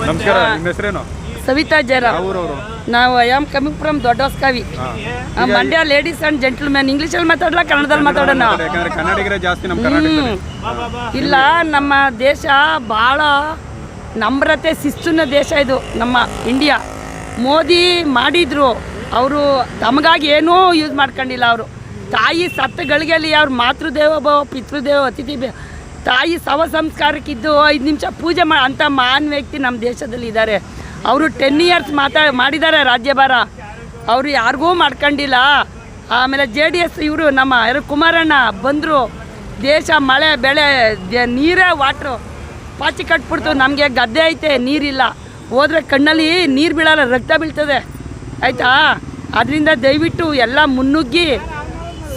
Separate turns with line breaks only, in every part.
ನಮಸ್ಕಾರ ನಿಮ್ಮ ಹೆಸರೇನು?
ಸವಿತಾ ಜಯರಾಮ್.
ಯಾವ
ನಾವು I am coming from ದೊಡ್ಡಸ್ಕಾವಿ Mandya ladies and gentleman English ಅಲ್ಲಿ ಮಾತಾಡಲ್ಲ ಕನ್ನಡದಲ್ಲಿ ಮಾತಾಡೋಣ.
ಕನ್ನಡಿಗರೇ ಜಾಸ್ತಿ ನಮ್ಮ
ಇಲ್ಲ ನಮ್ಮ ದೇಶ ಭಾಳ ನಮ್ರತೆ ಶಿಸ್ತುನ ದೇಶ ಇದು ನಮ್ಮ ಇಂಡಿಯಾ ಮೋದಿ ಮಾಡಿದ್ರು ಅವರು ತಮಗಾಗಿ ಏನೂ ಯೂಸ್ ಮಾಡ್ಕೊಂಡಿಲ್ಲ ಅವರು. ತಾಯಿ ಸತ್ತ ಗಳಿಗೆಯಲ್ಲಿ ಅವ್ರ ಮಾತೃದೇವ ಭವ ಪಿತೃದೇವ ಅತಿಥಿ ಬೇ- ತಾಯಿ ಶವ ಸಂಸ್ಕಾರಕ್ಕಿದ್ದು ಐದು ನಿಮಿಷ ಪೂಜೆ ಮಾ ಅಂಥ ಮಹಾನ್ ವ್ಯಕ್ತಿ ನಮ್ಮ ದೇಶದಲ್ಲಿ ಇದ್ದಾರೆ. ಅವರು ಟೆನ್ ಇಯರ್ಸ್ ಮಾತಾ ಮಾಡಿದ್ದಾರೆ ರಾಜ್ಯಭಾರ. ಅವರು ಯಾರಿಗೂ ಮಾಡ್ಕೊಂಡಿಲ್ಲ. ಆಮೇಲೆ ಜೆ ಡಿ ಎಸ್ ಇವರು ನಮ್ಮ ಯಾರು ಕುಮಾರಣ್ಣ ಬಂದರು. ದೇಶ, ಮಳೆ, ಬೆಳೆ ನೀರೇ ವಾಟ್ರು ಪಾಚಿ ಕಟ್ಬಿಡ್ತು. ನಮಗೆ ಗದ್ದೆ ಐತೆ, ನೀರಿಲ್ಲ. ಹೋದರೆ ಕಣ್ಣಲ್ಲಿ ನೀರು ಬೀಳಲ್ಲ, ರಕ್ತ ಬೀಳ್ತದೆ. ಆಯಿತಾ? ಅದರಿಂದ ದಯವಿಟ್ಟು ಎಲ್ಲ ಮುನ್ನುಗ್ಗಿ.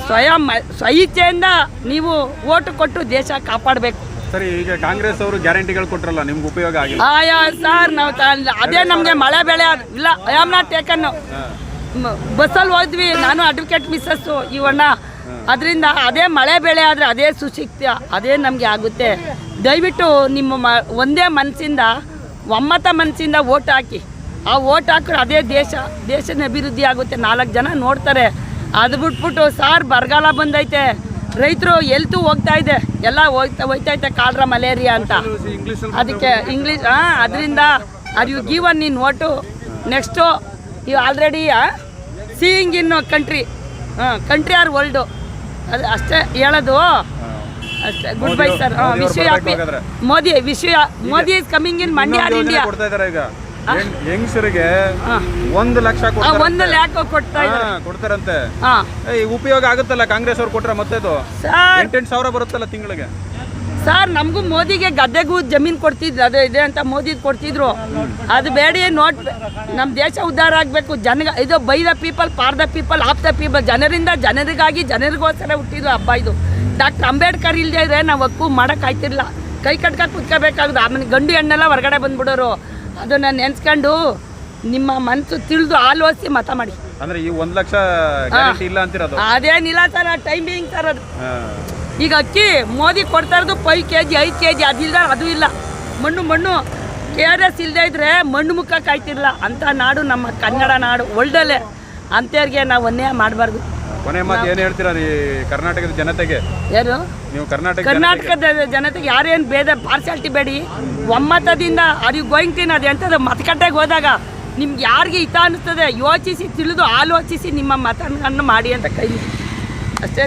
ಸ್ವಯಂ ಸ್ವಇಚ್ಛೆಯಿಂದ ನೀವು ಓಟು ಕೊಟ್ಟು ದೇಶ ಕಾಪಾಡಬೇಕು.
ಸರಿ ಈಗ ಕಾಂಗ್ರೆಸ್ ಅವರು ಗ್ಯಾರಂಟಿಗಳು ಕೊಟ್ಟರಲ್ಲ ನಿಮ್ಗೆ ಉಪಯೋಗ ಆಗಿಲ್ಲ.
ಆಯಾ ಸರ್ ನಾವು ಅದೇ ನಮಗೆ ಮಳೆ ಬೆಳೆ ಇಲ್ಲ ಐ ಆಮ್ ನಾಟ್ ಟೇಕನ್ ಬಸ್ಸಲ್ಲಿ ಹೋದ್ವಿ ನಾನು ಅಡ್ವೊಕೇಟ್ ಮಿಸ್ಸಸ್ಸು ಇವಣ್ಣ. ಅದರಿಂದ ಅದೇ ಮಳೆ ಬೆಳೆ ಆದರೆ ಅದೇ ಸುಶಿಕ್ತ ಅದೇ ನಮಗೆ ಆಗುತ್ತೆ. ದಯವಿಟ್ಟು ನಿಮ್ಮ ಮ ಒಂದೇ ಮನಸ್ಸಿಂದ ಒಮ್ಮತ ಮನಸ್ಸಿಂದ ಓಟ್ ಹಾಕಿ. ಆ ಓಟ್ ಹಾಕಿದ್ರೆ ಅದೇ ದೇಶ ದೇಶದ ಅಭಿವೃದ್ಧಿ ಆಗುತ್ತೆ. ನಾಲ್ಕು ಜನ ನೋಡ್ತಾರೆ. ಅದು ಬಿಟ್ಬಿಟ್ಟು ಸಾರ್ ಬರಗಾಲ ಬಂದೈತೆ. ರೈತರು ಎಲ್ತು ಹೋಗ್ತಾ ಇದೆ. ಎಲ್ಲ ಹೋಗ್ತಾ ಇದೆ ಕಾಲ್ರ ಮಲೇರಿಯಾ ಅಂತ. ಅದಕ್ಕೆ ಇಂಗ್ಲೀಷ್ ಹಾಂ ಅದರಿಂದ are you give in what next you already seeing in country ಹಾಂ ಕಂಟ್ರಿ ಆರ್ ವರ್ಲ್ಡು ಅದು ಅಷ್ಟೇ ಹೇಳೋದು. ಅಷ್ಟೇ ಗುಡ್ ಬೈ ಸರ್
ಹಾಂ ಮೋದಿ
ವಿಶ್
ಅವ್ರು
happy Modi wish Modi is coming in Mandya or India
ಹೆಂಗಸರಿಗೆ ಒಂದು ಲಕ್ಷ
ಒಂದು. ಲ್ಯಾಕ್ ಕೊಡ್ತಾ ಇದ್ದಾರೆ.
ಕೊಡ್ತಾರಂತೆ. ಉಪಯೋಗ ಆಗುತ್ತಲ್ಲ ಕಾಂಗ್ರೆಸ್ ಅವ್ರು ಕೊಟ್ರೆ ಮತ್ತೆ ಎಂಟೆಂಟು ಸಾವಿರ ಬರುತ್ತಲ್ಲ ತಿಂಗಳಿಗೆ?
ಸರ್ ನಮಗೂ ಮೋದಿಗೆ ಗದ್ದೆಗೂ ಜಮೀನು ಕೊಡ್ತಿದ್ರು ಅದೇ ಇದೆ ಅಂತ ಮೋದಿ ಕೊಡ್ತಿದ್ರು. ಅದು ಬೇಡಿ ನೋಟ್ ನಮ್ಮ ದೇಶ ಉದ್ಧಾರ ಆಗಬೇಕು. ಜನ ಇದು by the people for the people of the people. ಜನರಿಂದ ಜನರಿಗಾಗಿ ಜನರಿಗೋಸ್ಕರ ಹುಟ್ಟಿದ್ರು ಹಬ್ಬ ಇದು. ಡಾಕ್ಟರ್ ಅಂಬೇಡ್ಕರ್ ಇಲ್ಲದೆ ಇದ್ರೆ ನಾವು ಹಕ್ಕು ಮಾಡೋಕ್ಕಾಯ್ತಿರಲಿಲ್ಲ ಕೈ ಕಟ್ಕ ಕುತ್ಕೋಬೇಕಾಗುತ್ತೆ ಆಮೇಲೆ ಗಂಡು ಹೆಣ್ಣೆಲ್ಲ ಹೊರಗಡೆ ಬಂದ್ಬಿಡೋರು. ಅದನ್ನು ನೆನ್ಸ್ಕೊಂಡು ನಿಮ್ಮ ಮನಸ್ಸು ತಿಳಿದು ಆಲೋಚಿಸಿ ಮತ ಮಾಡಿ.
ಅಂದ್ರೆ ಈ ಒಂದ್ ಲಕ್ಷ ಇಲ್ಲ ಅಂತಿರೋದು?
ಅದೇನಿಲ್ಲ ಸರ್ ಟೈಮಿಂಗ್ ಸರ್ ಅದು. ಈಗ ಅಕ್ಕಿ ಮೋದಿ ಕೊಡ್ತಾ ಇರೋದು ಫೈವ್ ಕೆ ಜಿ ಐದು ಕೆ ಜಿ ಅದಿಲ್ಲ ಅದು ಇಲ್ಲ. ಮಣ್ಣು ಮಣ್ಣು ಕೆ ಆರ್ ಎಸ್ ಇಲ್ಲದೆ ಇದ್ರೆ ಮಣ್ಣು ಮುಖ ಕಾಯ್ತಿರಲ್ಲ ಅಂತ ನಾಡು ನಮ್ಮ ಕನ್ನಡ ನಾಡು ಒಳ್ಳೆ ಅಂಥವ್ರಿಗೆ ನಾವು ಅನ್ಯಾಯ ಮಾಡಬಾರ್ದು.
ಕೊನೆ ಮಾತು ಏನ್ ಹೇಳ್ತೀರಾ ಈ ಕರ್ನಾಟಕದ ಜನತೆಗೆ?
ಏನು
ನೀವು ಕರ್ನಾಟಕ
ಕರ್ನಾಟಕದ ಜನತೆಗೆ ಯಾರೇನು ಬೇದ ಪಾರ್ಶಾಲಿಟಿ ಬೇಡಿ. ಒಮ್ಮತದಿಂದ ಅದು ಗೋಯಿಂಗ್ ಟಿನ್ ಅದು ಎಂಥದ್ದು ಮತಗಟ್ಟೆಗೆ ಹೋದಾಗ ನಿಮ್ಗೆ ಯಾರಿಗೆ ಹಿತ ಅನ್ನಿಸ್ತದೆ ಯೋಚಿಸಿ ತಿಳಿದು ಆಲೋಚಿಸಿ ನಿಮ್ಮ ಮತವನ್ನು ಮಾಡಿ ಅಂತ ಕೈ ಅಷ್ಟೇ